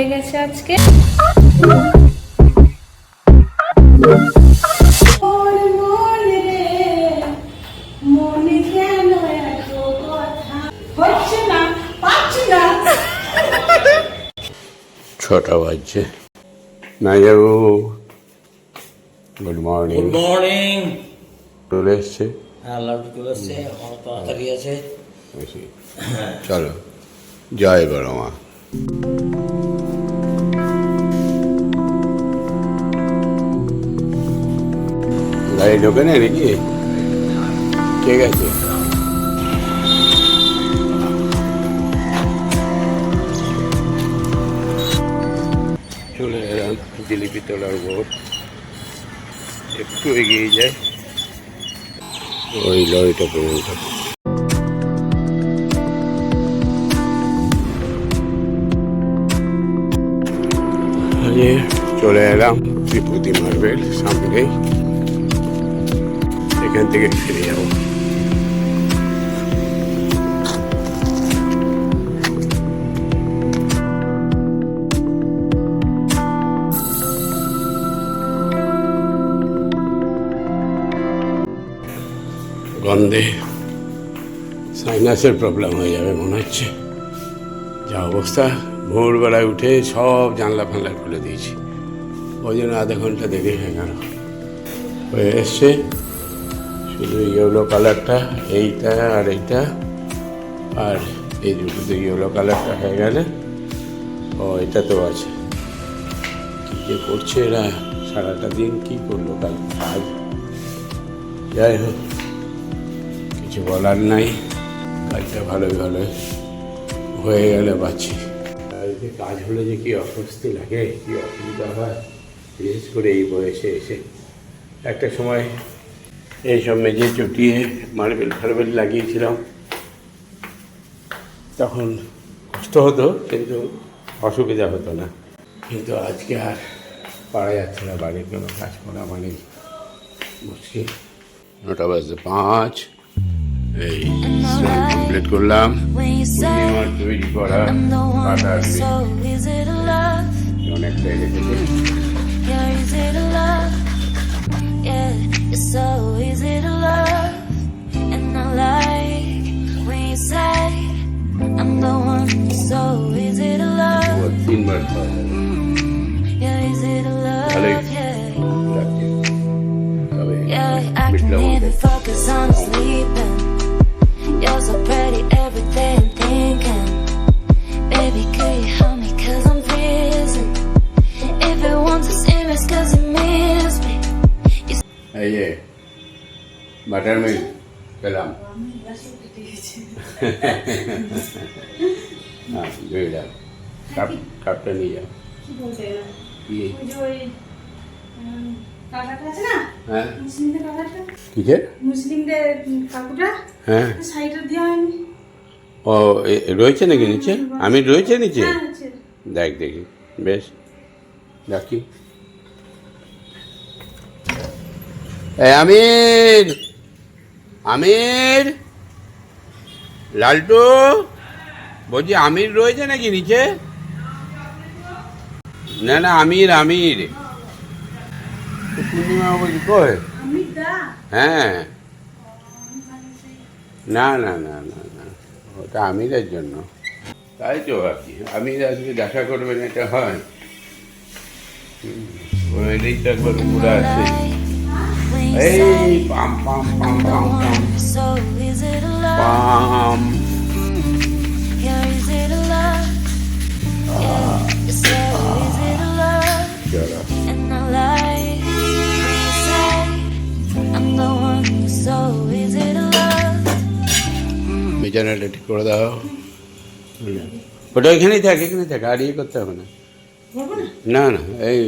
হয়ে গেছে আজকে। ছটা বাজছে। না যাব গুড মর্নিং। Good morning. চলে এসছে? হ্যাঁ লাউড চলে এসছে। তাড়াতাড়ি আছে। চলো। জয় বড় মা গাড়ি ঢোকে না নাকি? ঠিক আছে চলে এলাম জিলিপি তোলার বোট একটু এগিয়ে যায় ওই লরিটা পর্যন্ত চলে এলাম বিভূতি মার্বেল সামনেই। এখান থেকে ফিরে যাব। গন্ধে সাইনাসের প্রবলেম হয়ে যাবে মনে হচ্ছে। যা অবস্থা। ভোরবেলায় উঠে সব জানলা ফানলা খুলে দিয়েছি। ওই জন্য আধা ঘণ্টা দেখে হয়ে গেল। হয়ে এসছে শুধু ইয়েলো কালারটা, এইটা আর এইটা, আর এই দুটোতে ইয়েলো কালারটা হয়ে গেলে। ও, এটা তো আছে। কী যে করছে এরা? সারাটা দিন কী করল কাল? কাজ? যাই হোক, কিছু বলার নাই। কাজটা ভালোই ভালো হয়ে গেলে বাঁচি কাজ হলে যে কি অস্বস্তি লাগে, কি অসুবিধা হয়? বিশেষ করে এই বয়সে এসে একটা সময় এইসব মেঝে চটিয়ে মার্বেল ফার্বেল লাগিয়েছিলাম। তখন কষ্ট হতো কিন্তু অসুবিধা হতো না। কিন্তু আজকে আর পারা যাচ্ছে না বাড়ির কোনো কাজ করা মানে মুশকিল। নটা বাজে পাঁচ। এই কমপ্লিট করলাম। তৈরি করা I'm the কাটা one, so is it a love? অনেকটাই রেখেছে। so easy to love. And I like when you say I'm the one so easy to love. Mm -hmm. You're easy to love butter milk পেলাম হ্যাঁ। যাও cup কাপটা নিয়ে যাও হ্যাঁ। হয়নি। ও রয়েছে নাকি নিচে? আমি রয়েছে নিচে? হ্যাঁ, দেখ দেখি। বেশ। দেখি আমির! আমির? লালটু? বলছি আমির রয়েছে নাকি নিচে? না না আমির আমির। পূর্ণিমা বলছি কই হ্যাঁ। না না না না না। ওটা আমিরের জন্য। তাই তো আর কি আমির আজকে দেখা করবেন এটা হয়। একবার ঘুরে আসে। পাম I'm the palm palm one, so is it a love? Palm Yeah, is it a love? Yeah, so is it a love? চলো And I like say I'm the one, so is it a love? বিছানাটা ঠিক করে দাও ওটা এখানেই থাকে এখানেই থাকে আর ইয়ে করতে হবে না না না না এই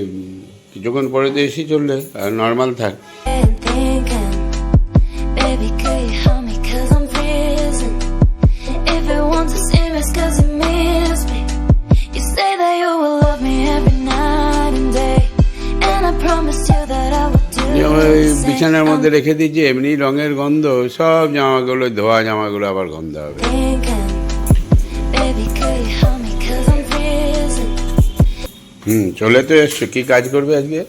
কিছুক্ষণ পরে তো এসি চললে আর নর্মাল থাক ওই বিছানার মধ্যে রেখে দিয়েছি এমনি রঙের গন্ধ সব জামাগুলো ধোয়া জামাগুলো আবার গন্ধ হবে. হুম চলে তো এসছো। কি কাজ করবে আজকে?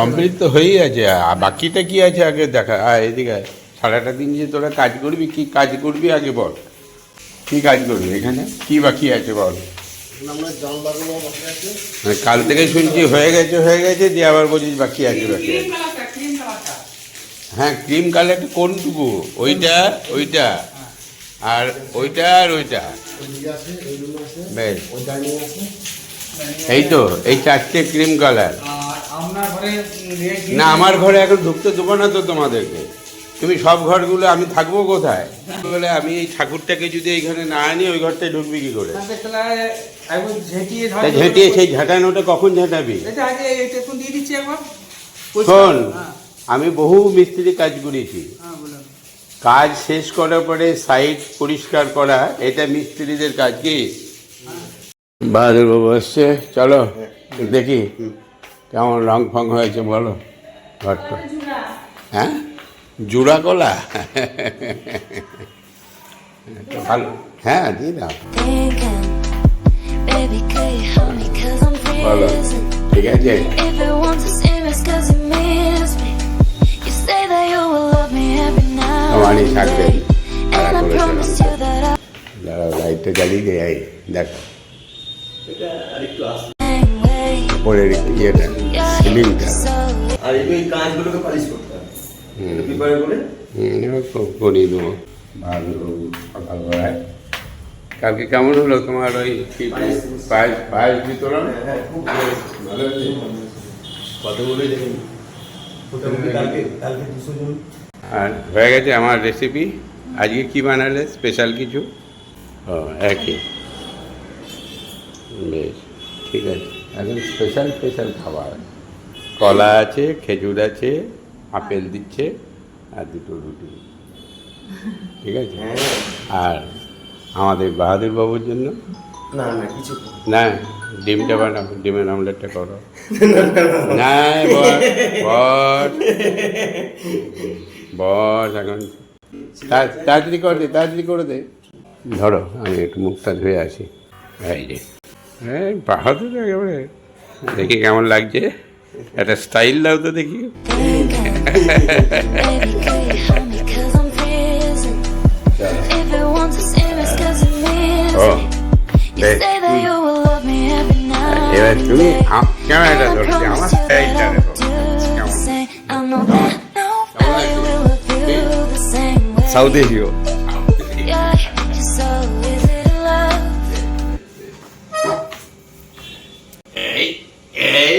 কমপ্লিট হয়ে তো হয়েই আছে। বাকিটা কি আছে আগে দেখা? আয় এদিকে সারাটা দিন যে তোরা কাজ করবি কি কাজ করবি আগে বল। কি কাজ করবি এখানে? কি বাকি আছে বল? মানে কাল থেকে শুনছি হয়ে গেছে হয়ে গেছে দিয়ে আবার বলছিস বাকি আছে বাকি আছে। হ্যাঁ ক্রিম কালারটা কোনটুকু? ওইটা ওইটা। আর ওইটা আর ওইটা। বেশ। এই তো এই চারটে ক্রিম কালার। আর আপনার ঘরে না আমার ঘরে এখন ঢুকতে দেবো না তো তোমাদেরকে। তুমি সব ঘরগুলো আমি থাকব কোথায়? বলে আমি এই ঠাকুরটাকে যদি এইখানে না আনি ওই ঘরটায় ঢুকবি কি করে? ঝেঁটিয়ে সেই ঝাঁটানোটা কখন ঝাঁটাবি? এটা আগে এটা এখন দিয়ে দিচ্ছি একবার। শোন হ্যাঁ। আমি বহু মিস্ত্রি কাজ করেছি। হ্যাঁ কাজ শেষ করার পরে সাইট পরিষ্কার করা এটা মিস্ত্রিদের কাজ কি? বাহাদুর বাবু এসছে চলো দেখি কেমন রং ফং হয়েছে বলো। ঘরটা। হ্যাঁ? জুড়া কলা তো ভালো হ্যাঁ দিয়ে দাও freezing. ঠিক আছে. আমারই থাকবে দাঁড়াও লাইটটা জ্বালিয়ে দেয় দেখো ইয়েটা সিলিংটা So আর এই কাঁচগুলোকে পালিশ করতে পেপারে করে করিয়ে দেবো ভালো কালকে কেমন হলো তোমার ওই পায়েস পায়েস বিতরণ? হ্যাঁ ভালো কতগুলো জন। আর হয়ে গেছে আমার রেসিপি আজকে কি বানালে? স্পেশাল কিছু? ও একই। বেশ ঠিক আছে। একদম স্পেশাল স্পেশাল খাবার। কলা আছে খেজুর আছে। আপেল দিচ্ছে আর দুটো রুটি। ঠিক আছে? আর আমাদের বাহাদুর বাবুর জন্য? না না কিছু না ডিমটা বানাবো ডিমের আমলেটটা করো। না বস বস। বস এখন তা- তাড়াতাড়ি করে দে তাড়াতাড়ি করে দে। ধরো আমি একটু মুখটা ধুয়ে আসি। এই যে। হ্যাঁ বাহাদুর একেবারে দেখি কেমন লাগছে। একটা স্টাইল দাও তো দেখি। এবার and তুমি day. আ- ক্যামেরাটা And I ধরছি আমার promise you that স্টাইলটা I দেখো will do the কেমন same. I know that nobody will love you the same way. South এশীয় Yeah, you're so easy to love. এই এই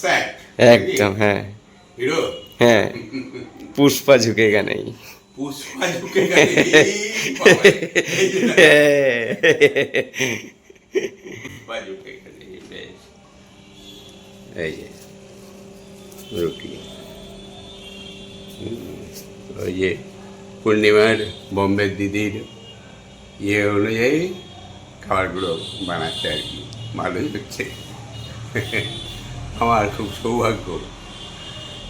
স্যাক একদম হ্যাঁ হিরো হ্যাঁ পুষ্পা ঝুঁকে গেছে এই পুষ্পা ঝুঁকে এই যে রুটি। ওই যে পূর্ণিমার বোম্বের দিদির ইয়ে অনুযায়ী খাবারগুলো বানাচ্ছে আর কি ভালোই হচ্ছে। আমার খুব সৌভাগ্য।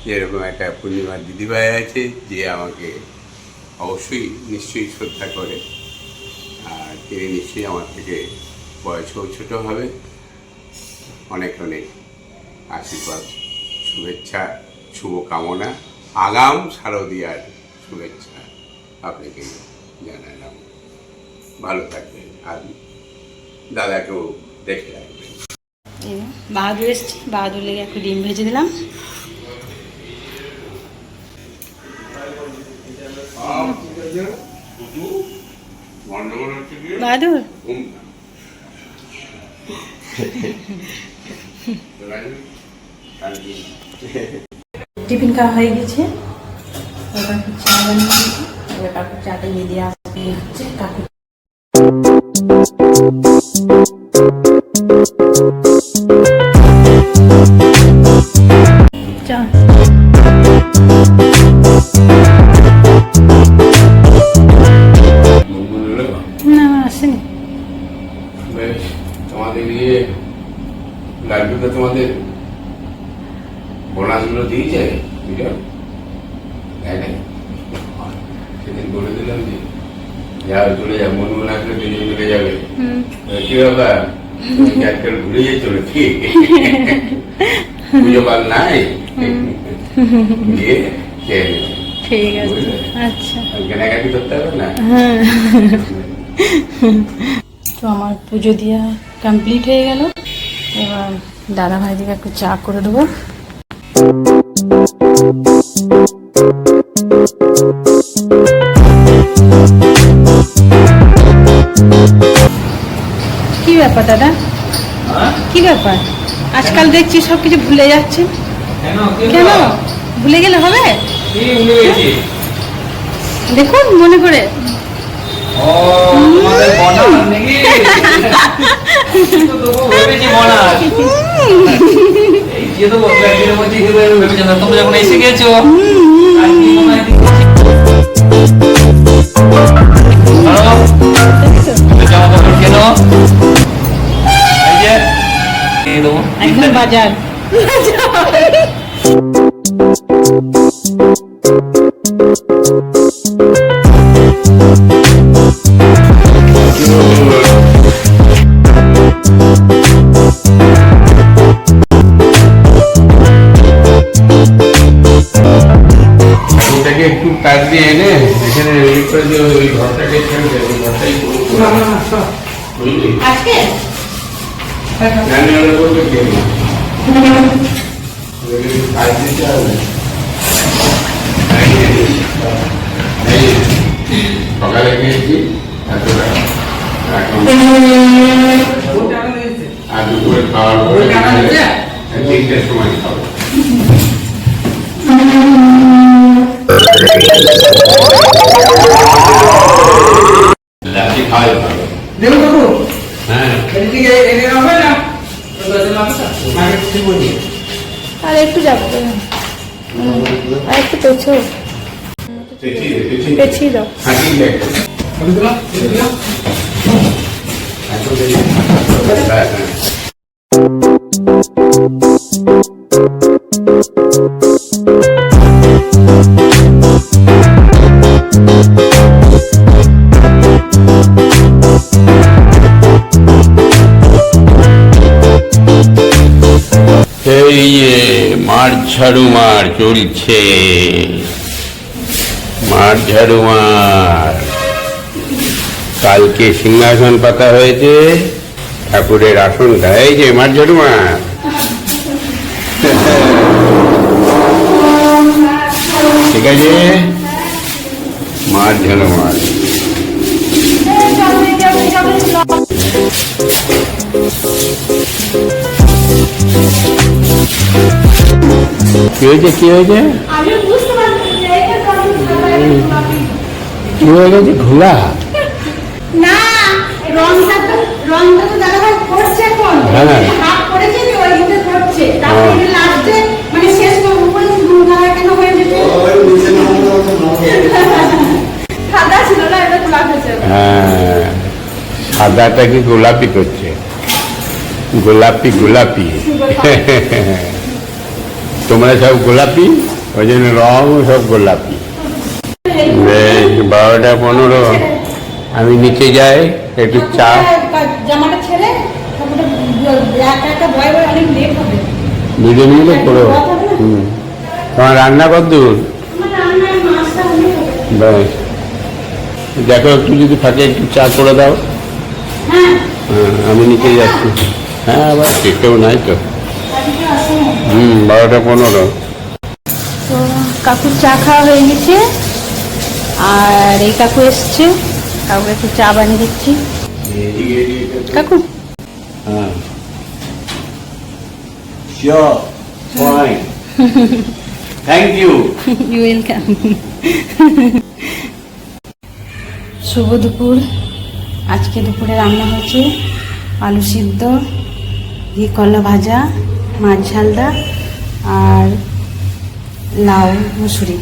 যে এরকম একটা পূর্ণিমার দিদিভাই আছে, যে আমাকে অবশ্যই নিশ্চয়ই শ্রদ্ধা করে। আর তিনি নিশ্চয়ই আমার থেকে বয়সেও ছোটো হবে। অনেক অনেক আশীর্বাদ, শুভেচ্ছা, শুভকামনা, আগাম শারদীয়ার শুভেচ্ছা আপনাকে জানালাম। ভালো থাকবেন। আর দাদাকেও দেখে রাখবেন। বাহাদুর এসছে। বাহাদুর লেগে একটু ডিম ভেজে দিলাম। ঘুম টিফিন খাওয়া হয়ে গেছে এবার চা বানিয়েছি এবার কাকুর চাটা নিয়ে দিয়ে ঠিক আছে। আচ্ছা। না তো আমার পুজো দেওয়া কমপ্লিট হয়ে গেল। এবার দাদা ভাইদিকে একটু চা করে দেবো। কি ব্যাপার দাদা? হ্যাঁ? কি ব্যাপার? আজকাল দেখছি সব কিছু ভুলে যাচ্ছে। কেন? ভুলে গেলে হবে? দেখুন মনে করে। তোমরা যখন এসে গেছো একদম বাজার। একটু কাজ দিয়ে এনে এখানে রেডি করে দিয়ে ওই ঘরটাকে ছেড়ে দেবে ওই ঘরটাই পুরো পুরো। বুঝলি? আজকে? জানি ওরা করবে কে। কাজ দিতে হবে। সকালে গিয়েছি এতটা এখন আর দুপুরে খাওয়ার পরে টাকা? তিনটের সময় খাব আর একটু যাব আর একটু পেছো পেছিয়ে দাও। এই যে মার ঝাড়ু মার চলছে মার কালকে সিংহাসন পাতা হয়েছে, ঠাকুরের আসন এই যে মার ঠিক আছে? মার ঝাড়ু মার কি হয়েছে কি হয়েছে? কি হয়ে গেছে? ঘোলা? না রংটা তো রংটা তো দাদাভাই করছে এখন। হ্যাঁ। হাফ করেছে যে ওই মধ্যে করছে তারপরে লাস্টে মানে শেষ করে উপরে নুন কেন হয়ে যেতে সাদা ছিল না এটা গোলাপ হয়েছে। হ্যাঁ সাদাটাকে গোলাপি করছে? গোলাপি। গোলাপি। তোমরা সব গোলাপি? ওই জন্য রং সব গোলাপি। বারোটা পনেরো। আমি নিচে যাই একটু চা। জামাটা ছেড়ে দুজন মিলে করো। হুম। তোমার রান্না কত দূর দেখো একটু যদি থাকে একটু চা করে দাও। হ্যাঁ। হ্যাঁ আমি নিচে যাচ্ছি। হ্যাঁ আবার কেউ নাই তো। হুম বারোটা পনেরো। তো কাকুর চা খাওয়া হয়ে গেছে। আর এই কাকু এসছে। কাকুকে একটু চা বানিয়ে দিচ্ছি। কাকু. ইউ ওয়েলকাম শুভ দুপুর। আজকে দুপুরে রান্না হয়েছে আলু সিদ্ধ ঘি কলা ভাজা মাছ ঝালদা আর লাউ মুসুরি।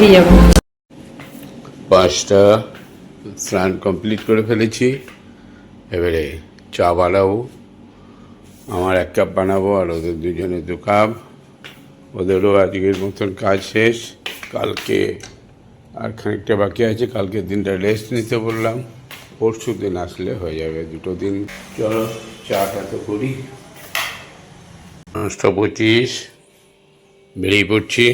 বেরিয়ে যাব। পাঁচটা স্নান কমপ্লিট করে ফেলেছি। এবারে চা বানাবো, আমার এক কাপ বানাবো আর ওদের দুজনে দু কাপ। ওদেরও আজকের মতন কাজ শেষ। কালকে আর খানিকটা বাকি আছে, কালকে দিনটা রেস্ট নিতে বললাম। পরশু দিন আসলে হয়ে যাবে দুটো দিন। চলো চাটা তো করি। পাঁচটা পঁচিশ, বেরিয়ে পড়ছি।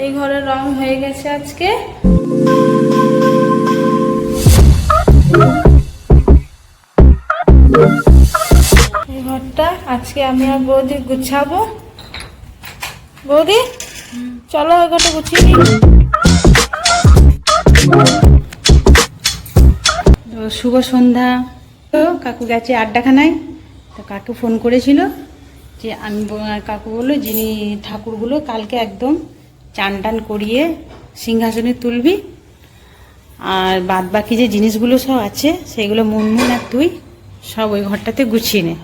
এই ঘরের রং হয়ে গেছে আজকে। এই ঘরটা আজকে আমি আর বৌদি গুছাবো। বৌদি, চলো ওই ঘরটা গুছিয়ে নিই। শুভ সন্ধ্যা। তো কাকু গেছে আড্ডাখানায়। তো কাকু ফোন করেছিল যে আমি কাকু বলল, যিনি ঠাকুরগুলো কালকে একদম চান টান করিয়ে সিংহাসনে তুলবি। আর বাদ বাকি যে জিনিসগুলো সব আছে, সেগুলো মুনমুন আর তুই সব ওই ঘরটাতে গুছিয়ে নে।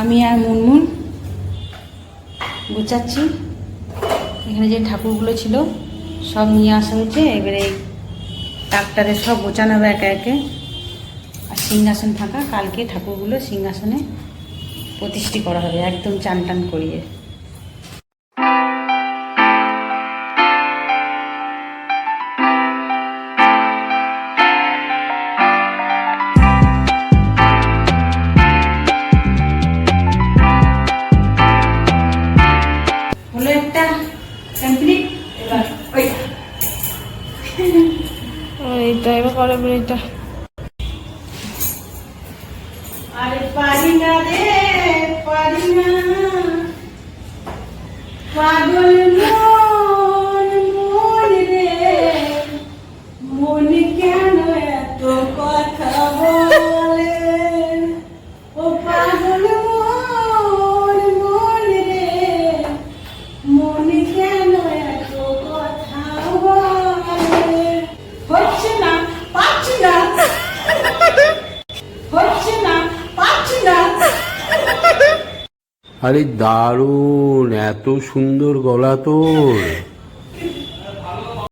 আমি আর মুনমুন গুছাচ্ছি। এখানে যে ঠাকুরগুলো ছিল, সব নিয়ে আসা হয়েছে। এবারে ট্রাক্টারে সব গোছানো হবে একে একে। আর সিংহাসন থাকা কালকে ঠাকুরগুলো সিংহাসনে প্রতিষ্ঠি করা হবে, একদম চান টান করিয়ে। আরে পারি না রে পারি না। পাগল আরে দারুণ এত সুন্দর গলা তোর।